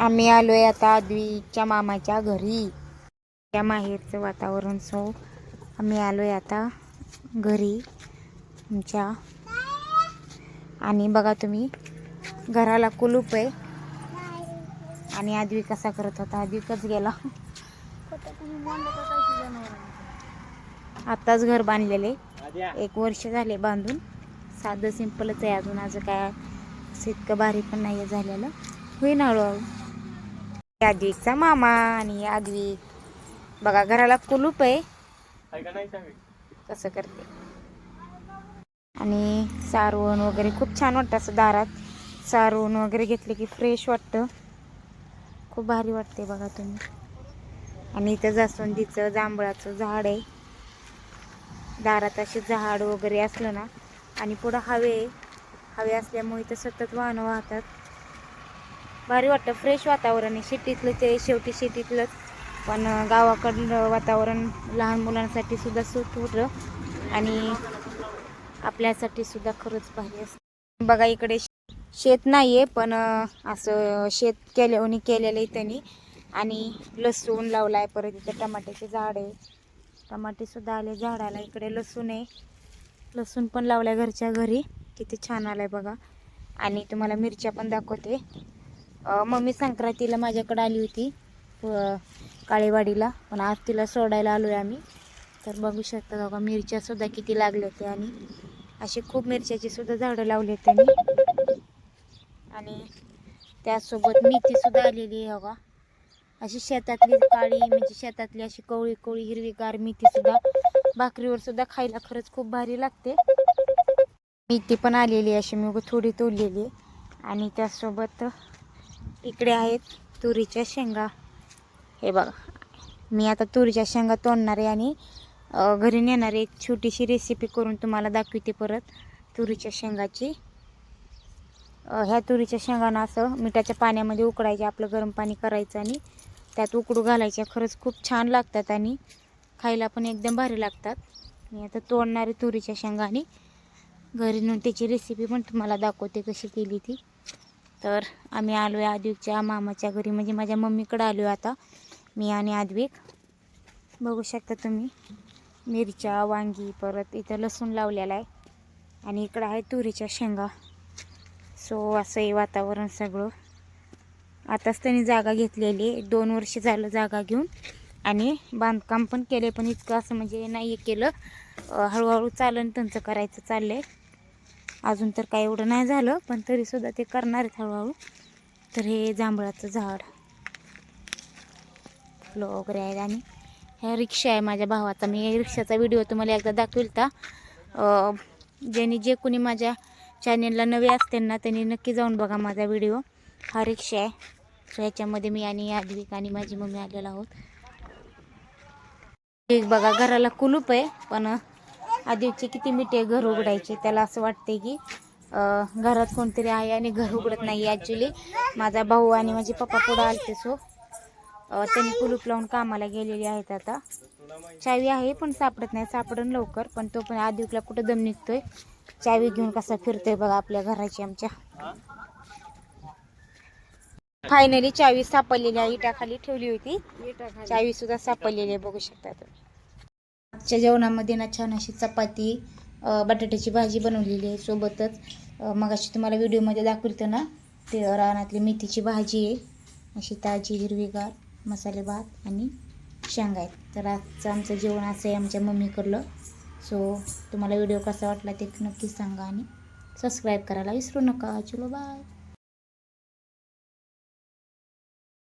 आम्ही आलोय आता आदवीच्या मामाच्या घरी. त्या माहेरचं वातावरण सो आम्ही आलोय आता घरी आमच्या. आणि बघा तुम्ही घराला कुलूप आहे. आणि आदवी कसा करत होता? आदवीकच गेला. आत्ताच घर बांधलेले एक वर्ष झाले बांधून. साधं सिंपलच आहे अजून. आज काय इतकं भारी पण नाही झालेलं. होईन हळूहळू. आदवीचा मामा आणि आदवी बघा घराला कुलूप आहे. कसं करते. आणि सारवण वगैरे खूप छान वाटतं असं दारात. सारवण वगैरे घेतले की फ्रेश वाटतं. खूप भारी वाटते बघा तुम्ही. आणि इथं जास्वंदीचं जांभळाचं झाड आहे. दारात असे झाड वगैरे असलं ना आणि पुढं हवे आहे. हवे असल्यामुळे तर सतत वाहनं वाहतात. भारी वाटतं फ्रेश वातावरण आहे. शेतीतलं ते शेवटी शेतीतलंच. पण गावाकडलं वातावरण लहान मुलांसाठी सुद्धा सूट होतं. आणि आपल्यासाठी सुद्धा खरंच भारी असतं. बघा इकडे शे- शेत नाही आहे पण असं शेत केल्याने केलेलं आहे त्यांनी. आणि लसूण लावला आहे परत इथे टमाट्याचे झाड आहे. टमाटे सुद्धा आले झाडाला. इकडे लसूण आहे. लसूण पण लावल्या घरच्या घरी. किती छान आलाय बघा. आणि तुम्हाला मिरच्या पण दाखवते. मम्मी संक्रांतीला माझ्याकडे आली होती काळेवाडीला. पण आज तिला सोडायला आलो आहे आम्ही. तर बघू शकता बघा मिरच्या सुद्धा किती लागल्या होत्या आणि अशी खूप मिरच्याची सुद्धा झाडं लावली होते त्यांनी. आणि त्यासोबत मेथी सुद्धा आलेली आहे बघा. अशी शेतातली काळी म्हणजे शेतातली अशी कवळी कवळी हिरवीगार मेथी सुद्धा भाकरीवर सुद्धा खायला खरंच खूप भारी लागते. मेथी पण आलेली अशी मी थोडी तोडलेली आणि त्यासोबत इकडे आहेत तुरीच्या शेंगा. हे बघा मी आता तुरीच्या शेंगा तोडणार आहे आणि घरी नेणार आहे. एक छोटीशी रेसिपी करून तुम्हाला दाखवते परत तुरीच्या शेंगाची. ह्या तुरीच्या शेंगांना असं मिठाच्या पाण्यामध्ये उकडायचे आपलं गरम पाणी करायचं आणि त्यात उकडू घालायच्या. खरंच खूप छान लागतात आणि खायला पण एकदम भारी लागतात. मी आता तोडणारे तुरीच्या शेंगाने घरी नेऊन त्याची रेसिपी पण तुम्हाला दाखवते कशी केली ती. तर आम्ही आलो आहे आद्विकच्या मामाच्या घरी. म्हणजे माझ्या मम्मीकडे आलो आहे आता. मी आणि आद्विक. बघू शकता तुम्ही मिरच्या वांगी परत इथं लसूण लावलेला आहे. आणि इकडं आहे तुरीच्या शेंगा. सो असं हे वातावरण सगळं. आताच त्यांनी जागा घेतलेली आहे. दोन वर्ष झालं जागा घेऊन. आणि बांधकाम पण केले पण इतकं असं म्हणजे नाही केलं. हळूहळू चालन त्यांचं करायचं चाललं आहे अजून तर काय एवढं नाही झालं पण तरीसुद्धा ते करणार आहेत हळूहळू. तर हे जांभळाचं झाड. फुलं वगैरे आहेत आणि ह्या रिक्षा आहे माझ्या भावाचा. मी रिक्षाचा व्हिडिओ तुम्हाला एकदा दाखवेल का? ज्यांनी जे कोणी माझ्या चॅनेलला नवे असते ना त्यांनी नक्की जाऊन बघा माझा व्हिडिओ. हा रिक्षा आहे. सो ह्याच्यामध्ये मी आणि आद्विक आणि माझी मम्मी आलेलो आहोत. बघा घराला कुलूप आहे पण आदिवचे किती मिठे घर उघडायचे त्याला असं वाटते की घरात कोणतरी आहे आणि घर उघडत नाही ॲक्च्युली माझा भाऊ आणि माझे पप्पा पुढं आलते सो त्यांनी कुलूप लावून कामाला गेलेली आहेत आता. चावी आहे पण सापडत नाही सापडन लवकर पण तो पण आदिवला कुठं दम निघतोय. चावी घेऊन कसा फिरतोय बघा आपल्या घराची आमच्या. फायनली चावी सापडलेली आहे. इटाखाली ठेवली होती. चावी सुद्धा सापडलेली आहे. बघू शकता तुम्ही. आजच्या जेवणामध्ये ना छान अशी चपाती बटाट्याची भाजी बनवलेली आहे सोबतच. अ, मगाशी तुम्हाला व्हिडिओमध्ये दाखवलं ना ते रानातली मेथीची भाजी आहे. अशी ताजी हिरवीगार मसाले भात आणि शेंगा आहेत. तर आजचं आमचं जेवण असं आहे आमच्या मम्मीकडलं. सो तुम्हाला व्हिडिओ कसा वाटला ते नक्कीच सांगा आणि सबस्क्राईब करायला विसरू नका. चलो बाय